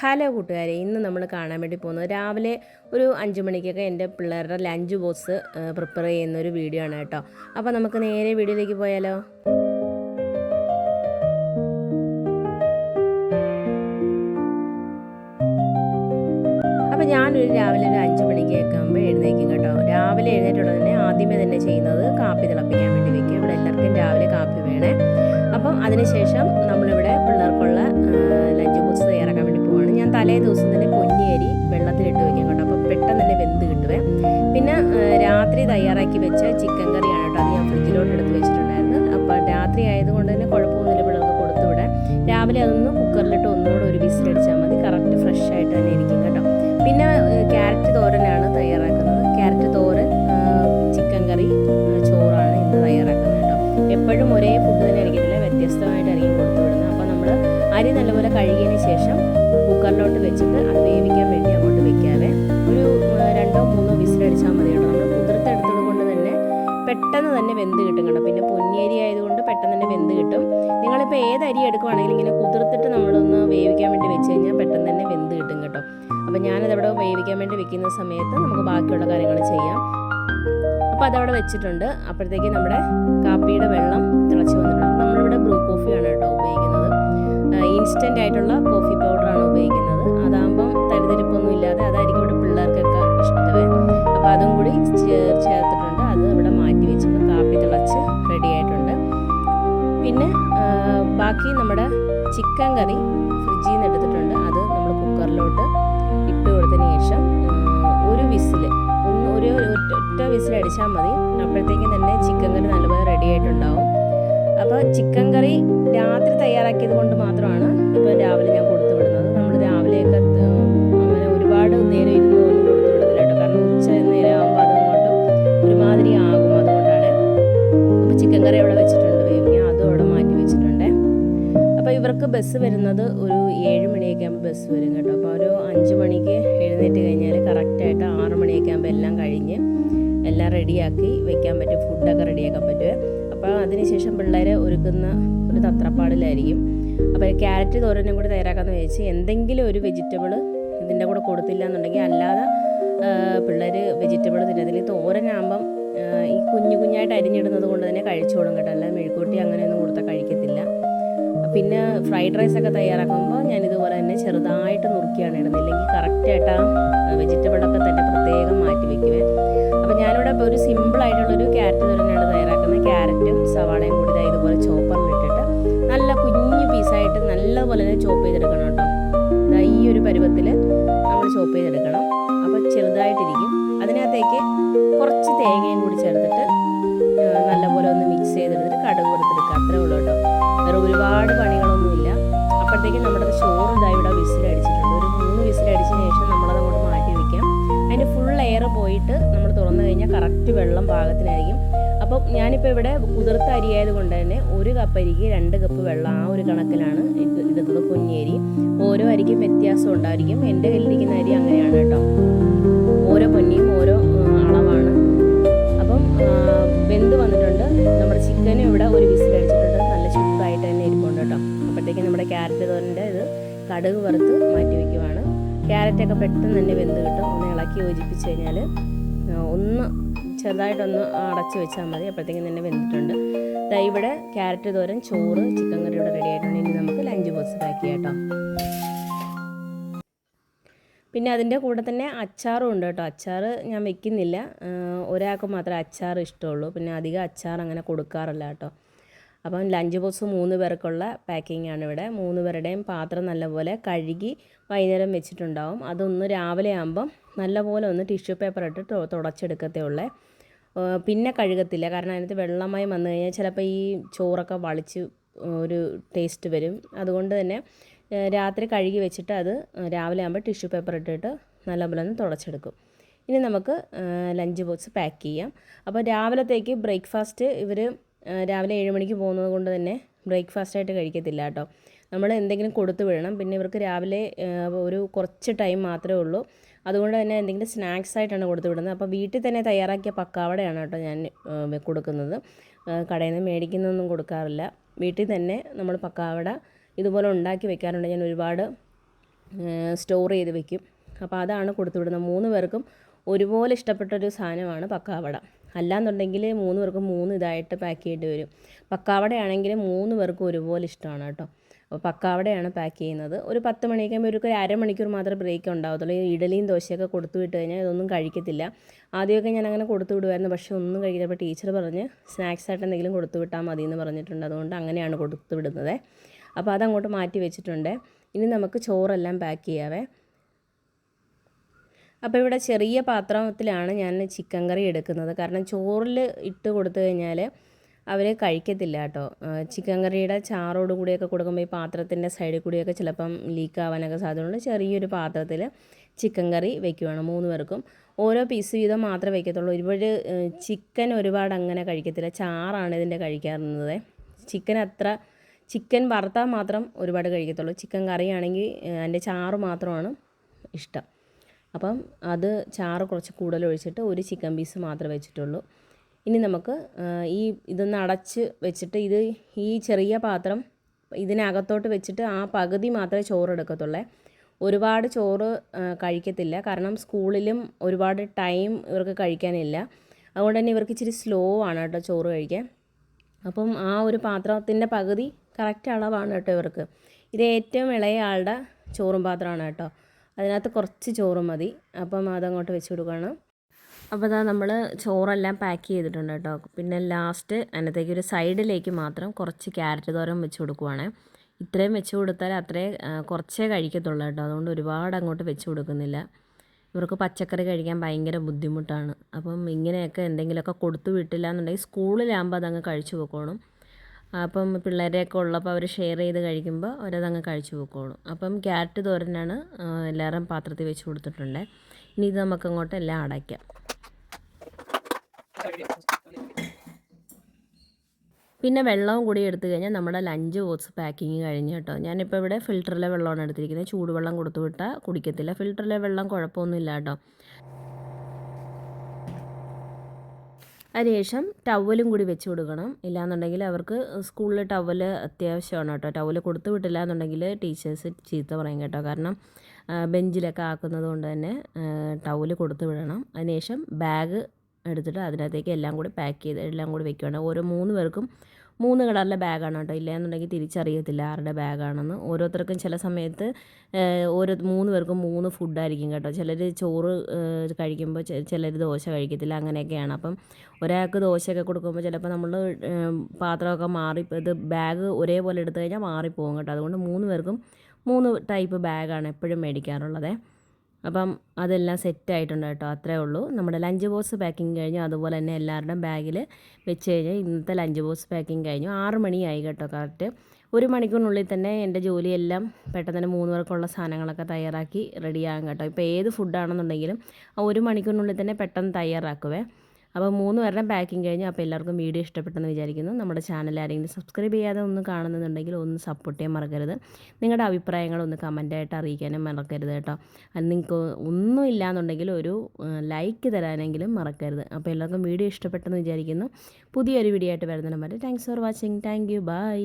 Hello കൂട്ടുകാരെ ഇന്ന് നമ്മൾ കാണാൻ വേണ്ടി പോകുന്നത് രാവിലെ ഒരു അഞ്ച് മണിക്കൊക്കെ എന്റെ പിള്ളേരുടെ ലഞ്ച് ബോക്സ് പ്രിപ്പയർ ചെയ്യുന്ന ഒരു വീഡിയോ ആണ് കേട്ടോ. അപ്പോൾ നമുക്ക് നേരെ വീഡിയോയിലേക്ക് പോയാലോ? അപ്പോൾ ഞാനൊരു രാവിലെ ഒരു അഞ്ച് മണിക്കൊക്കെ ആകുമ്പോൾ എഴുന്നേക്കും കേട്ടോ. രാവിലെ എഴുന്നേറ്റ് തന്നെ ആദ്യമേ തന്നെ ചെയ്യുന്നത് കാപ്പി തിളപ്പിക്കാൻ വേണ്ടി വെക്കും. ഇവിടെ എല്ലാവർക്കും രാവിലെ കാപ്പി വേണേ. അപ്പം അതിനുശേഷം നമ്മളിവിടെ പിള്ളേർക്കുള്ള ലഞ്ച് ബോക്സ് തലേ ദിവസം തന്നെ പൊന്നിയരി വെള്ളത്തിലിട്ട് വെക്കും കേട്ടോ. അപ്പോൾ പെട്ടെന്ന് തന്നെ വെന്ത് കിട്ടുവേ. പിന്നെ രാത്രി തയ്യാറാക്കി വെച്ച ചിക്കൻ പെട്ടെന്ന് തന്നെ വെന്ത് കിട്ടും കേട്ടോ. പിന്നെ പൊന്നിയരി ആയതുകൊണ്ട് പെട്ടെന്ന് തന്നെ വെന്ത് കിട്ടും. നിങ്ങളിപ്പോൾ ഏത് അരി എടുക്കുവാണെങ്കിലും ഇങ്ങനെ കുതിർത്തിട്ട് നമ്മളൊന്ന് വേവിക്കാൻ വേണ്ടി വെച്ച് കഴിഞ്ഞാൽ പെട്ടെന്ന് തന്നെ വെന്ത് കിട്ടും കേട്ടോ. അപ്പോൾ ഞാനതവിടെ വേവിക്കാൻ വേണ്ടി വെക്കുന്ന സമയത്ത് നമുക്ക് ബാക്കിയുള്ള കാര്യങ്ങൾ ചെയ്യാം. അപ്പോൾ അതവിടെ വെച്ചിട്ടുണ്ട്. അപ്പോഴത്തേക്ക് നമ്മുടെ കാപ്പിയുടെ വെള്ളം തിളച്ച് വന്നിട്ടുണ്ട്. നമ്മളിവിടെ ബ്രൂ കോഫിയാണ് കേട്ടോ ഉപയോഗിക്കുന്നത്. ഇൻസ്റ്റന്റ് ആയിട്ടുള്ള കോഫി പൗഡറാണ് ഉപയോഗിക്കുന്നത്. അതാകുമ്പം തരിതരിപ്പൊന്നും ഇല്ലാതെ അതായിരിക്കും ഇവിടെ പിള്ളേർക്കൊക്കെ ഇഷ്ടമേ. അപ്പോൾ അതും കൂടി ചേ- ബാക്കി നമ്മുടെ ചിക്കൻ കറി ഫ്രിഡ്ജിൽ നിന്ന് എടുത്തിട്ടുണ്ട്. അത് നമ്മൾ കുക്കറിലോട്ട് ഇട്ട് കൊടുത്തതിന് ശേഷം ഒരു വിസിൽ ഒന്ന് ഒരു ഒറ്റ- വിസിൽ അടിച്ചാൽ മതി. അപ്പോഴത്തേക്കും തന്നെ ചിക്കൻ കറി നല്ലപോലെ റെഡി ആയിട്ടുണ്ടാവും. അപ്പോൾ ചിക്കൻ കറി രാത്രി തയ്യാറാക്കിയത് കൊണ്ട് മാത്രമാണ് ഇപ്പോൾ രാവിലെ ഞാൻ കൊടുത്തു വിടുന്നത്. നമ്മൾ രാവിലെയൊക്കെ അങ്ങനെ ഒരുപാട് നേരം ഇരുന്ന് ഒന്നും കൊടുത്തു വിടുന്നില്ല കേട്ടോ. കാരണം ഉച്ച നേരം ആകുമ്പോൾ അതങ്ങോട്ട് ഒരുമാതിരി ആകും അതുകൊണ്ടാണ്. അപ്പോൾ ചിക്കൻ കറി അവിടെ അപ്പോൾ ഇവർക്ക് ബസ് വരുന്നത് ഒരു ഏഴ് മണിയൊക്കെ ആകുമ്പോൾ ബസ് വരും കേട്ടോ. അപ്പോൾ ഒരു അഞ്ച് മണിക്ക് എഴുന്നേറ്റ് കഴിഞ്ഞാൽ കറക്റ്റായിട്ട് ആറ് മണിയൊക്കെ ആകുമ്പോൾ എല്ലാം കഴിഞ്ഞ് എല്ലാം റെഡിയാക്കി വെക്കാൻ പറ്റും ഫുഡൊക്കെ റെഡിയാക്കാൻ പറ്റുമേ അപ്പോൾ അതിനുശേഷം പിള്ളേരെ ഒരുക്കുന്ന ഒരു തത്രപ്പാടിലായിരിക്കും. അപ്പോൾ ക്യാരറ്റ് തോരനും കൂടി തയ്യാറാക്കാമെന്ന് വിചാരിച്ച് എന്തെങ്കിലും ഒരു വെജിറ്റബിൾ ഇതിന്റെ കൂടെ കൊടുത്തില്ല എന്നുണ്ടെങ്കിൽ അല്ലാതെ പിള്ളേർ വെജിറ്റബിൾ തിന്നതിൽ തോരനാകുമ്പം ഈ കുഞ്ഞു കുഞ്ഞായിട്ട് അരിഞ്ഞിടുന്നത് കൊണ്ട് തന്നെ കഴിച്ചോളും കേട്ടോ. അല്ലാതെ മെഴുക്കൂട്ടി അങ്ങനെയൊന്നും കൊടുത്താൽ കഴിക്കത്തില്ല. പിന്നെ ഫ്രൈഡ് റൈസ് ഒക്കെ തയ്യാറാക്കുമ്പോൾ ഞാൻ ഇതുപോലെ തന്നെ ചെറുതായിട്ട് നുറുക്കിയാണ് ഇടുന്നത്. ഇല്ലെങ്കിൽ കറക്റ്റായിട്ട് ആ വെജിറ്റബിളൊക്കെ തന്നെ പ്രത്യേകം മാറ്റി വെക്കുവേ. അപ്പോൾ ഞാനിവിടെ ഇപ്പോൾ ഒരു സിമ്പിളായിട്ടുള്ളൊരു ക്യാരറ്റ് തന്നെയാണ് തയ്യാറാക്കുന്നത്. ക്യാരറ്റും സവാളയും കൂടി ഇതുപോലെ ചോപ്പറിലിട്ടിട്ട് നല്ല കുഞ്ഞു പീസായിട്ട് നല്ലപോലെ തന്നെ ചോപ്പ് ചെയ്തെടുക്കണം കേട്ടോ. ഈ ഒരു പരുവത്തിൽ പോയിട്ട് നമ്മൾ തുറന്നു കഴിഞ്ഞാൽ കറക്റ്റ് വെള്ളം പാകത്തിനായിരിക്കും. അപ്പം ഞാനിപ്പോൾ ഇവിടെ കുതിർത്ത അരി ആയതുകൊണ്ട് തന്നെ ഒരു കപ്പ് അരിക്ക് രണ്ട് കപ്പ് വെള്ളം ആ ഒരു കണക്കിലാണ് ഇടുന്നത് പൊന്നിയരി ഓരോ അരിക്കും വ്യത്യാസം ഉണ്ടായിരിക്കും. എന്റെ കയ്യിലിരിക്കുന്ന അരി അങ്ങനെയാണ് കേട്ടോ. ഓരോ പൊന്നിയും ഓരോ അളവാണ്. അപ്പം വെന്ത് വന്നിട്ടുണ്ട്. നമ്മുടെ ചിക്കനും ഇവിടെ ഒരു വിസിൽ വിസിലടിച്ചിട്ടുണ്ട് നല്ല ചുക്കായിട്ട് തന്നെ ഇരിപ്പുണ്ട് കേട്ടോ. അപ്പോഴത്തേക്കും നമ്മുടെ ക്യാരറ്റ് തോരന്റെ ഇത് കടുക് വറുത്ത് മാറ്റി വയ്ക്കുവാണ് ക്യാരറ്റൊക്കെ പെട്ടെന്ന് തന്നെ വെന്ത് ഇളക്കി കഴിഞ്ഞാൽ ഒന്ന് ചെറുതായിട്ടൊന്ന് അടച്ച് വെച്ചാൽ മതി. അപ്പോഴത്തേക്കും തന്നെ വെന്തിട്ടുണ്ട്. ദാ ഇവിടെ ക്യാരറ്റ് തോരൻ ചോറ് ചിക്കൻ കറി ഇവിടെ റെഡി ആയിട്ടുണ്ട്. ഇനി നമുക്ക് ലഞ്ച് ബോക്സ് പാക്ക് ചെയ്യാം പിന്നെ അതിന്റെ കൂടെ തന്നെ അച്ചാറും ഉണ്ട് കേട്ടോ. അച്ചാർ ഞാൻ വെക്കുന്നില്ല. ഒരാൾക്ക് മാത്രമേ അച്ചാർ ഇഷ്ടമുള്ളൂ. പിന്നെ അധികം അച്ചാർ അങ്ങനെ കൊടുക്കാറില്ല കേട്ടോ. അപ്പം ലഞ്ച് ബോക്സ് മൂന്ന് പേർക്കുള്ള പാക്കിംഗ് ആണ് ഇവിടെ. മൂന്ന് പേരുടെയും പാത്രം നല്ലപോലെ കഴുകി വൈകുന്നേരം വെച്ചിട്ടുണ്ടാവും. അതൊന്ന് രാവിലെ ആകുമ്പം നല്ലപോലെ ഒന്ന് ടിഷ്യൂ പേപ്പർ ഇട്ട് തുടച്ചെടുക്കത്തേ ഉള്ളേ. പിന്നെ കഴുകത്തില്ല. കാരണം അതിനകത്ത് വെള്ളമായി വന്നു കഴിഞ്ഞാൽ ചിലപ്പോൾ ഈ ചോറൊക്കെ വളിച്ച് ഒരു ടേസ്റ്റ് വരും. അതുകൊണ്ട് തന്നെ രാത്രി കഴുകി വെച്ചിട്ട് അത് രാവിലെ ആകുമ്പോൾ ടിഷ്യൂ പേപ്പർ ഇട്ടിട്ട് നല്ലപോലെ ഒന്ന് തുടച്ചെടുക്കും. ഇനി നമുക്ക് ലഞ്ച് ബോക്സ് പാക്ക് ചെയ്യാം. അപ്പോൾ രാവിലത്തേക്ക് ബ്രേക്ക്ഫാസ്റ്റ് ഇവർ രാവിലെ ഏഴ് മണിക്ക് പോകുന്നത് കൊണ്ട് തന്നെ ബ്രേക്ക്ഫാസ്റ്റ് ആയിട്ട് കഴിക്കത്തില്ല കേട്ടോ. നമ്മൾ എന്തെങ്കിലും കൊടുത്തു വിടണം. പിന്നെ ഇവർക്ക് രാവിലെ ഒരു കുറച്ച് ടൈം മാത്രമേ ഉള്ളൂ. അതുകൊണ്ട് തന്നെ എന്തെങ്കിലും സ്നാക്സ് ആയിട്ടാണ് കൊടുത്തു വിടുന്നത്. അപ്പോൾ വീട്ടിൽ തന്നെ തയ്യാറാക്കിയ പക്കാവടയാണ് കേട്ടോ ഞാൻ കൊടുക്കുന്നത്. കടയിൽ നിന്ന് മേടിക്കുന്നൊന്നും കൊടുക്കാറില്ല. വീട്ടിൽ തന്നെ നമ്മൾ പക്കാവട ഇതുപോലെ ഉണ്ടാക്കി വെക്കാറുണ്ട്. ഞാൻ ഒരുപാട് സ്റ്റോർ ചെയ്ത് വെക്കും. അപ്പോൾ അതാണ് കൊടുത്തു വിടുന്നത്. മൂന്ന് പേർക്കും ഒരുപോലെ ഇഷ്ടപ്പെട്ടൊരു സാധനമാണ് പക്കാവട അല്ലാന്നുണ്ടെങ്കിൽ മൂന്ന് പേർക്കും മൂന്ന് ഇതായിട്ട് പാക്ക് ചെയ്യേണ്ടി വരും. പക്കാവടയാണെങ്കിൽ മൂന്ന് പേർക്കും ഒരുപോലെ ഇഷ്ടമാണ് കേട്ടോ. അപ്പോൾ പക്കാവടയാണ് പാക്ക് ചെയ്യുന്നത്. ഒരു പത്ത് മണിയൊക്കെ ഇവർക്ക് ഒരു അരമണിക്കൂർ മാത്രമേ ബ്രേക്ക് ഉണ്ടാവത്തുള്ളൂ. ഈ ഇഡലിയും ദോശയൊക്കെ കൊടുത്തു വിട്ട് കഴിഞ്ഞാൽ ഇതൊന്നും കഴിക്കത്തില്ല. ആദ്യമൊക്കെ ഞാൻ അങ്ങനെ കൊടുത്തു വിടുമായിരുന്നു. പക്ഷേ ഒന്നും കഴിക്കില്ല ടീച്ചർ പറഞ്ഞ് സ്നാക്സ് ആയിട്ട് എന്തെങ്കിലും കൊടുത്തു വിട്ടാൽ മതി എന്ന് പറഞ്ഞിട്ടുണ്ട്. അതുകൊണ്ട് അങ്ങനെയാണ് കൊടുത്തു വിടുന്നത്. അപ്പോൾ അതങ്ങോട്ട് മാറ്റി വെച്ചിട്ടുണ്ട്. ഇനി നമുക്ക് ചോറെല്ലാം പാക്ക് ചെയ്യാവേ. അപ്പോൾ ഇവിടെ ചെറിയ പാത്രത്തിലാണ് ഞാൻ ചിക്കൻ കറി എടുക്കുന്നത്. കാരണം ചോറിൽ ഇട്ട് കൊടുത്തു കഴിഞ്ഞാൽ അവർ കഴിക്കത്തില്ല കേട്ടോ. ചിക്കൻ കറിയുടെ ചാറോട് കൂടിയൊക്കെ കൊടുക്കുമ്പോൾ ഈ പാത്രത്തിന്റെ സൈഡിൽ കൂടിയൊക്കെ ചിലപ്പം ലീക്ക് ആവാനൊക്കെ സാധ്യതയുണ്ട്. ചെറിയൊരു പാത്രത്തിൽ ചിക്കൻ കറി വെക്കുവാണ് മൂന്ന് പേർക്കും. ഓരോ പീസ് വീതം മാത്രമേ വയ്ക്കത്തുള്ളൂ ഒരുപാട് ചിക്കൻ ഒരുപാട് അങ്ങനെ കഴിക്കത്തില്ല. ചാറാണ് ഇതിന്റെ കഴിക്കാറുള്ളത്. ചിക്കൻ അത്ര ചിക്കൻ വറുത്താൽ മാത്രം ഒരുപാട് കഴിക്കത്തുള്ളൂ. ചിക്കൻ കറിയാണെങ്കിൽ അതിന്റെ ചാറ് മാത്രമാണ് ഇഷ്ടം. അപ്പം അത് ചാറ് കുറച്ച് കൂടുതൽ ഒഴിച്ചിട്ട് ഒരു ചിക്കൻ പീസ് മാത്രമേ വെച്ചിട്ടുള്ളൂ. ഇനി നമുക്ക് ഈ ഇതൊന്ന് അടച്ച് വെച്ചിട്ട് ഇത് ഈ ചെറിയ പാത്രം ഇതിനകത്തോട്ട് വെച്ചിട്ട് ആ പകുതി മാത്രമേ ചോറ് എടുക്കത്തുള്ളേ. ഒരുപാട് ചോറ് കഴിക്കത്തില്ല. കാരണം സ്കൂളിലും ഒരുപാട് ടൈം ഇവർക്ക് കഴിക്കാനില്ല. അതുകൊണ്ട് തന്നെ ഇവർക്ക് ഇച്ചിരി സ്ലോ ആണ് കേട്ടോ ചോറ് കഴിക്കാൻ. അപ്പം ആ ഒരു പാത്രത്തിന്റെ പകുതി കറക്റ്റ് അളവാണ് കേട്ടോ ഇവർക്ക്. ഇത് ഏറ്റവും ഇളയ ആളുടെ ചോറും പാത്രമാണ് കേട്ടോ. അതിനകത്ത് കുറച്ച് ചോറ് മതി. അപ്പം അതങ്ങോട്ട് വെച്ച് കൊടുക്കണം. അപ്പോൾ അതാ നമ്മൾ ചോറെല്ലാം പാക്ക് ചെയ്തിട്ടുണ്ട് കേട്ടോ. പിന്നെ ലാസ്റ്റ് അതിനകത്തേക്ക് ഒരു സൈഡിലേക്ക് മാത്രം കുറച്ച് ക്യാരറ്റ് തോരൻ വെച്ച് കൊടുക്കുവാണ്. ഇത്രയും വെച്ച് കൊടുത്താൽ അത്രേ കുറച്ചേ കഴിക്കത്തുള്ളൂ കേട്ടോ. അതുകൊണ്ട് ഒരുപാട് അങ്ങോട്ട് വെച്ച് കൊടുക്കുന്നില്ല. ഇവർക്ക് പച്ചക്കറി കഴിക്കാൻ ഭയങ്കര ബുദ്ധിമുട്ടാണ്. അപ്പം ഇങ്ങനെയൊക്കെ എന്തെങ്കിലുമൊക്കെ കൊടുത്തു വിട്ടില്ല എന്നുണ്ടെങ്കിൽ സ്കൂളിലാകുമ്പോൾ അതങ്ങ് കഴിച്ചു പോക്കോളും. അപ്പം പിള്ളേരെയൊക്കെ ഉള്ളപ്പോൾ അവർ ഷെയർ ചെയ്ത് കഴിക്കുമ്പോൾ അവരതങ്ങ് കഴിച്ചു പോയിക്കോളും അപ്പം ക്യാരറ്റ് തോരനാണ് എല്ലാവരും പാത്രത്തിൽ വെച്ച് കൊടുത്തിട്ടുണ്ട്. ഇനി ഇത് നമുക്കങ്ങോട്ട് എല്ലാം അടയ്ക്കാം. പിന്നെ വെള്ളവും കൂടി എടുത്തു കഴിഞ്ഞാൽ നമ്മുടെ ലഞ്ച് ബോക്സ് പാക്കിങ് കഴിഞ്ഞ് കേട്ടോ. ഞാനിപ്പോൾ ഇവിടെ ഫിൽറ്ററിലെ വെള്ളമാണ് എടുത്തിരിക്കുന്നത്. ചൂടുവെള്ളം കൊടുത്തു വിട്ടാൽ കുടിക്കത്തില്ല. ഫിൽറ്ററിലെ വെള്ളം കുഴപ്പമൊന്നുമില്ല കേട്ടോ. അതിനുശേഷം ടവലും കൂടി വെച്ച് കൊടുക്കണം. ഇല്ലാന്നുണ്ടെങ്കിൽ അവർക്ക് സ്കൂളിൽ ടവൽ അത്യാവശ്യമാണ് കേട്ടോ. ടവൽ കൊടുത്തു വിട്ടില്ല എന്നുണ്ടെങ്കിൽ ടീച്ചേഴ്സ് ചീത്ത പറയും കേട്ടോ. കാരണം ബെഞ്ചിലൊക്കെ ആക്കുന്നത് കൊണ്ട് തന്നെ ടവൽ കൊടുത്തു വിടണം. അതിനുശേഷം ബാഗ് എടുത്തിട്ട് അതിനകത്തേക്ക് എല്ലാം കൂടി പാക്ക് ചെയ്ത് എല്ലാം കൂടി വെക്കുകയാണ് ഓരോ മൂന്ന് പേർക്കും മൂന്ന് കളറിലെ ബാഗാണ് കേട്ടോ ഇല്ലയെന്നുണ്ടെങ്കിൽ തിരിച്ചറിയത്തില്ല ആരുടെ ബാഗാണെന്ന്. ഓരോരുത്തർക്കും ചില സമയത്ത് ഓരോ മൂന്ന് പേർക്കും മൂന്ന് ഫുഡായിരിക്കും കേട്ടോ. ചിലർ ചോറ് കഴിക്കുമ്പോൾ ചിലർ ദോശ കഴിക്കത്തില്ല അങ്ങനെയൊക്കെയാണ്. അപ്പം ഒരാൾക്ക് ദോശയൊക്കെ കൊടുക്കുമ്പോൾ ചിലപ്പോൾ നമ്മൾ പാത്രമൊക്കെ മാറി ഇത് ബാഗ് ഒരേപോലെ എടുത്തു കഴിഞ്ഞാൽ മാറിപ്പോകും കേട്ടോ. അതുകൊണ്ട് മൂന്ന് പേർക്കും മൂന്ന് ടൈപ്പ് ബാഗാണ് എപ്പോഴും മേടിക്കാറുള്ളത്. അപ്പം അതെല്ലാം സെറ്റായിട്ടുണ്ട് കേട്ടോ അത്രേ ഉള്ളൂ. നമ്മുടെ ലഞ്ച് ബോക്സ് പാക്കിങ് കഴിഞ്ഞു. അതുപോലെ തന്നെ എല്ലാവരുടെയും ബാഗിൽ വെച്ച് കഴിഞ്ഞാൽ ഇന്നത്തെ ലഞ്ച് ബോക്സ് പാക്കിങ് കഴിഞ്ഞു. ആറ് മണിയായി കേട്ടോ കറക്റ്റ് ഒരു മണിക്കൂറിനുള്ളിൽ തന്നെ എന്റെ ജോലിയെല്ലാം പെട്ടെന്ന് തന്നെ മൂന്ന് പേർക്കുള്ള സാധനങ്ങളൊക്കെ തയ്യാറാക്കി റെഡിയാകും കേട്ടോ. ഇപ്പോൾ ഏത് ഫുഡാണെന്നുണ്ടെങ്കിലും ആ ഒരു മണിക്കൂറിനുള്ളിൽ തന്നെ പെട്ടെന്ന് തയ്യാറാക്കുവേ. അപ്പോൾ മൂന്ന് പേരുടെ പാക്കിംഗ് കഴിഞ്ഞു അപ്പോൾ എല്ലാവർക്കും വീഡിയോ ഇഷ്ടപ്പെട്ടെന്ന് വിചാരിക്കുന്നു. നമ്മുടെ ചാനൽ ആരെങ്കിലും സബ്സ്ക്രൈബ് ചെയ്യാതെ ഒന്ന് കാണുന്നുണ്ടെങ്കിൽ ഒന്ന് സപ്പോർട്ട് ചെയ്യാൻ മറക്കരുത്. നിങ്ങളുടെ അഭിപ്രായങ്ങൾ ഒന്ന് കമന്റായിട്ട് അറിയിക്കാനും മറക്കരുത് കേട്ടോ. നിങ്ങൾക്ക് ഒന്നും ഇല്ലാന്നുണ്ടെങ്കിൽ ഒരു ലൈക്ക് തരാനെങ്കിലും മറക്കരുത്. അപ്പോൾ എല്ലാവർക്കും വീഡിയോ ഇഷ്ടപ്പെട്ടെന്ന് വിചാരിക്കുന്നു. പുതിയൊരു വീഡിയോ ആയിട്ട് വരുന്നതിന് വരെ thanks for watching thank you bye